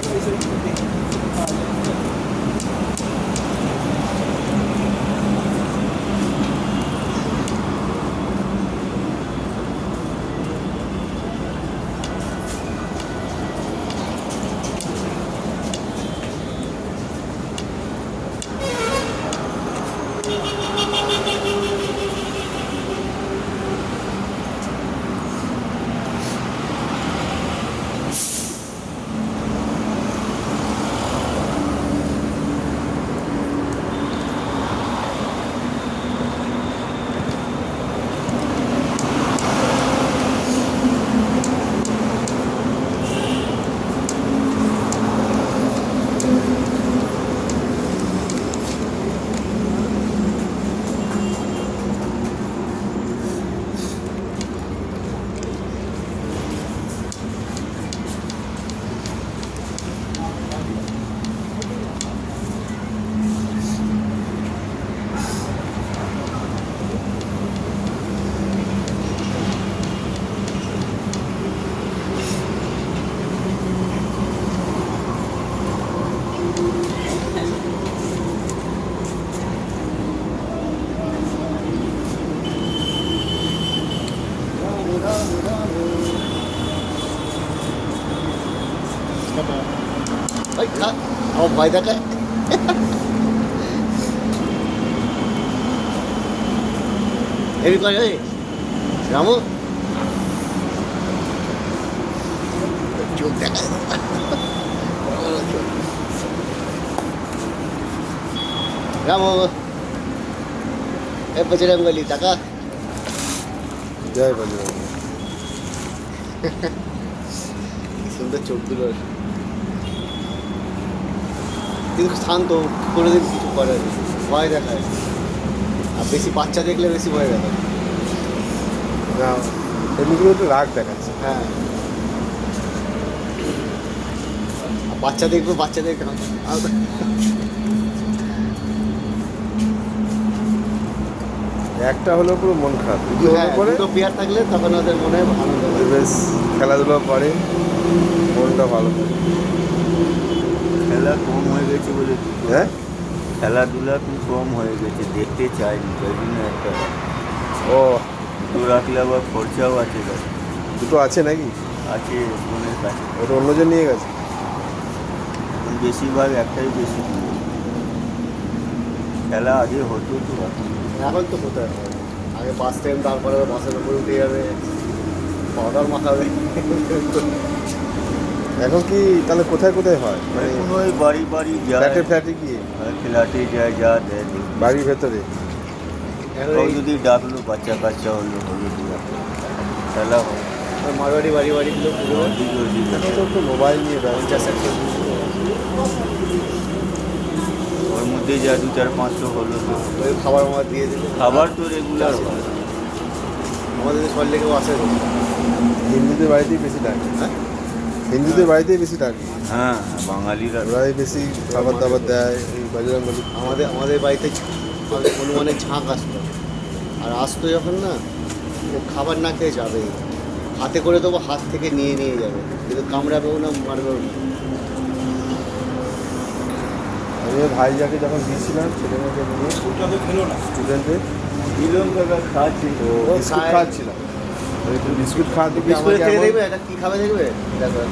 Thank you. ভাই খা আমার ভয় দেখায় এমনি করে ওই রামু চোখ দেখা রামু এ বজরং বলি টাকা জয় বলি কি সুন্দর চোখ দুটো কিন্তু শান্ত কোনোদিন কিছু করে। ভয় দেখায়। আর বেশি বাচ্চা দেখলে বেশি ভয় দেখায়। না এমনিগুলো তো রাগ দেখাচ্ছে। হ্যাঁ। বাচ্চা দেখব বাচ্চা দেখে একটা হলো পুরো মন খারাপ। দুটো পরে দুটো পেয়ার থাকলে তখন ওদের মনে হয় আনন্দ বেশ খেলাধুলো করে মনটা ভালো থাকে খেলা কম হয়ে গেছে বলে হ্যাঁ? খেলাধুলা খুব কম হয়ে গেছে দেখতে চাই তাই জন্য একটা। ও। দুটো রাখলে আবার খরচাও আছে দুটো আছে নাকি? আছে বোনের কাছে। ওটা অন্যজন নিয়ে গেছে? বেশিরভাগ একটাই বেশি। খেলা আগে হতো তো এখন এখন তো কোথায় হয়? আগে বাস টাইম তারপরে বাসের উপরে উঠে যাবে। পাউডার মাখাবে। এখন কি তাহলে কোথায় কোথায় হয়? মানে ওই বাড়ি বাড়ি যায়। ফ্ল্যাটে ফ্ল্যাটে গিয়ে? আর খেলাতে যায় যা দেয় বাড়ির ভেতরে? এখন যদি ডাকলো বাচ্চা কাচ্চা হলো হলো। খেলা হয় মারোয়ারি বাড়ি বাড়িগুলো পুরো মোবাইল নিয়ে একশো। ওর মধ্যে যা দু চার পাঁচশো হলো তো। ওই খাবার আমার দিয়ে দিলে। খাবার তো রেগুলার হয়। আমাদের সল লেগেও আসে হিন্দুদের বাড়িতেই বেশি ডাকে হ্যাঁ? হিন্দুদের বাড়িতেই বেশি ডাকে হ্যাঁ বাঙালিরা। ওরাই বেশি খাবার দাবার দেয় এই বজরং আমাদের আমাদের বাড়িতে আমাদের হনুমানের ঝাঁক আসতো। আর আসতো যখন না ও খাবার না খেয়ে যাবে হাতে করে দেবো হাত থেকে নিয়ে নিয়ে যাবে। কিন্তু কামড়াবেও না মারবেও না। ওই ভাইজাকে যখন দিয়েছিলাম ছেলে মেয়েকে নিয়ে স্টুডেন্টদের খাচ্ছে তো ও বিস্কুট। খাওয়াচ্ছিলাম একটু বিস্কুট খাওয়াতে গিয়ে আমাকে দেখবে এটা কী খাবে দেখবে? দেখো।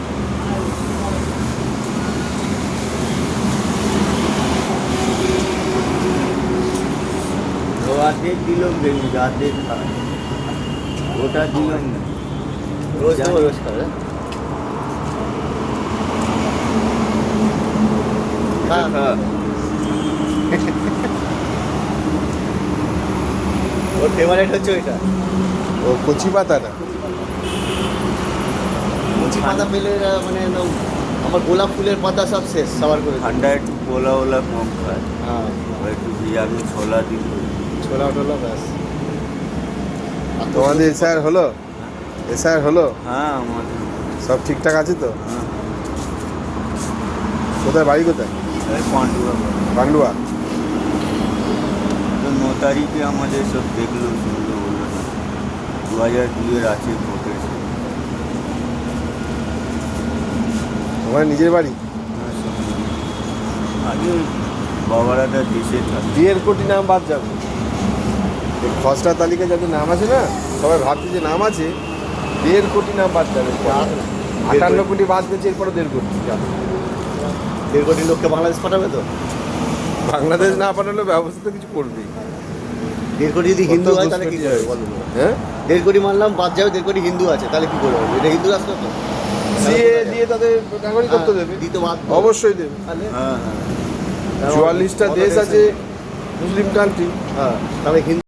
অর্ধেক দিলাম বেগুন অর্ধেক খায়। ওটা দিলাম না। রোজ। রোজ খাবে। ফেভারিট হচ্ছে ওইটা? ও কচি পাতাটা কচি পাতা পেলে মানে একদম আমার গোলাপ ফুলের পাতা সব শেষ সবার করে দিই। ঠান্ডা একটু পোলা ওলা কম খায়। হ্যাঁ। একটু বিরিয়ানি ছোলা দিল ছোলা টোলা ব্যাস। তোমাদের এসআর হলো? এসআর হলো? হ্যাঁ আমাদের। সব ঠিকঠাক আছে তো? হ্যাঁ কোথায় বাড়ি কোথায়? পান্ডুয়া। পান্ডুয়া। তারিখে আমাদের সব দেখল শুনলো বলল না দু হাজার দুইয়ের আছে ভোটের তোমার নিজের বাড়ি? আগে বাবারাটা কাছে দেড় কোটি নাম বাদ যাবে এই খসড়া তালিকায় যাদের নাম আছে না সবাই ভাবছে যে নাম আছে দেড় কোটি নাম বাদ যাবে। আটান্ন কোটি বাদ গেছে এরপরে দেড় কোটি। যাবে। দেড় কোটি লোককে বাংলাদেশ পাঠাবে তো? বাংলাদেশ না পাঠালে ব্যবস্থা তো কিছু করবেই। দেড় কোটি যদি হিন্দু হয় তাহলে কি করবে হ্যাঁ? দেড় কোটি মানলাম বাদ যাবে দেড় কোটি হিন্দু আছে তাহলে কি করবে? এটা হিন্দু রাষ্ট্র তো। সিএ দিয়ে তাদের নাগরিকত্ব হ্যাঁ, দেবে। দিতে বাধ্য। অবশ্যই দেবে। তাহলে? হ্যাঁ হ্যাঁ। চুয়াল্লিশটা দেশ আছে মুসলিম কান্ট্রি হ্যাঁ তাহলে হিন্দু